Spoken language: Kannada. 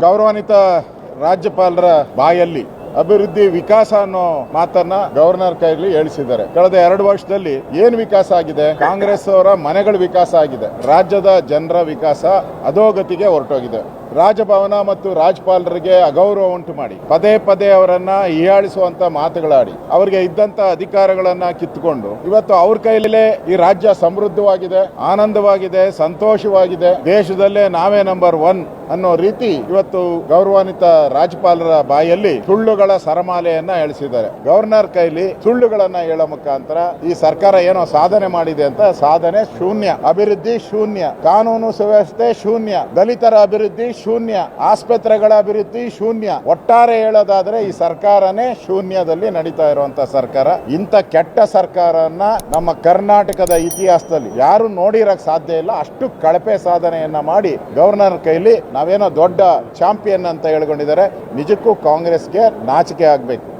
ಗೌರವಾನ್ವಿತ ರಾಜ್ಯಪಾಲರ ಬಾಯಲ್ಲಿ ಅಭಿವೃದ್ಧಿ ವಿಕಾಸ ಅನ್ನೋ ಮಾತನ್ನ ಗವರ್ನರ್ ಕೈಲಿ ಹೇಳಿಸಿದ್ದಾರೆ. ಕಳೆದ ಎರಡು ವರ್ಷದಲ್ಲಿ ಏನ್ ವಿಕಾಸ ಆಗಿದೆ? ಕಾಂಗ್ರೆಸ್ ಅವರ ಮನೆಗಳ ವಿಕಾಸ ಆಗಿದೆ. ರಾಜ್ಯದ ಜನರ ವಿಕಾಸ ಅಧೋಗತಿಗೆ ಹೊರಟೋಗಿದೆ. ರಾಜಭವನ ಮತ್ತು ರಾಜ್ಯಪಾಲರಿಗೆ ಅಗೌರವ ಉಂಟು ಮಾಡಿ. ಪದೇ ಪದೇ ಅವರನ್ನ ಹೀಯಾಳಿಸುವಂತ ಮಾತುಗಳಾಡಿ, ಅವರಿಗೆ ಇದ್ದಂತ ಅಧಿಕಾರಗಳನ್ನ ಕಿತ್ತುಕೊಂಡು, ಇವತ್ತು ಅವ್ರ ಕೈಲೇ ಈ ರಾಜ್ಯ ಸಮೃದ್ಧವಾಗಿದೆ, ಆನಂದವಾಗಿದೆ, ಸಂತೋಷವಾಗಿದೆ. ದೇಶದಲ್ಲೇ ನಾವೇ ನಂಬರ್ ಒನ್ ಅನ್ನೋ ರೀತಿ ಇವತ್ತು ಗೌರವಾನ್ವಿತ ರಾಜ್ಯಪಾಲರ ಬಾಯಲ್ಲಿ ಸುಳ್ಳುಗಳ ಸರಮಾಲೆಯನ್ನ ಎಳಿಸಿದ್ದಾರೆ. ಗವರ್ನರ್ ಕೈಲಿ ಸುಳ್ಳುಗಳನ್ನ ಹೇಳೋ ಮುಖಾಂತರ ಈ ಸರ್ಕಾರ ಏನೋ ಸಾಧನೆ ಮಾಡಿದೆ ಅಂತ ಸಾಧನೆ ಶೂನ್ಯ. ಅಭಿವೃದ್ಧಿ ಶೂನ್ಯ. ಕಾನೂನು ಸುವ್ಯವಸ್ಥೆ ಶೂನ್ಯ. ದಲಿತರ ಅಭಿವೃದ್ಧಿ ಶೂನ್ಯ ಆಸ್ಪತ್ರೆಗಳ ಅಭಿವೃದ್ಧಿ ಶೂನ್ಯ. ಒಟ್ಟಾರೆ ಹೇಳೋದಾದ್ರೆ ಈ ಸರ್ಕಾರನೇ ಶೂನ್ಯದಲ್ಲಿ ನಡೀತಾ ಇರುವಂತ ಸರ್ಕಾರ. ಇಂಥ ಕೆಟ್ಟ ಸರ್ಕಾರನ ನಮ್ಮ ಕರ್ನಾಟಕದ ಇತಿಹಾಸದಲ್ಲಿ ಯಾರು ನೋಡಿರಕ್ ಸಾಧ್ಯ ಇಲ್ಲ. ಅಷ್ಟು ಕಳಪೆ ಸಾಧನೆಯನ್ನ ಮಾಡಿ ಗವರ್ನರ್ ಕೈಲಿ ನಾವೇನೋ ದೊಡ್ಡ ಚಾಂಪಿಯನ್ ಅಂತ ಹೇಳ್ಕೊಂಡಿದ್ದಾರೆ. ನಿಜಕ್ಕೂ ಕಾಂಗ್ರೆಸ್ಗೆ ನಾಚಿಕೆ ಆಗ್ಬೇಕು.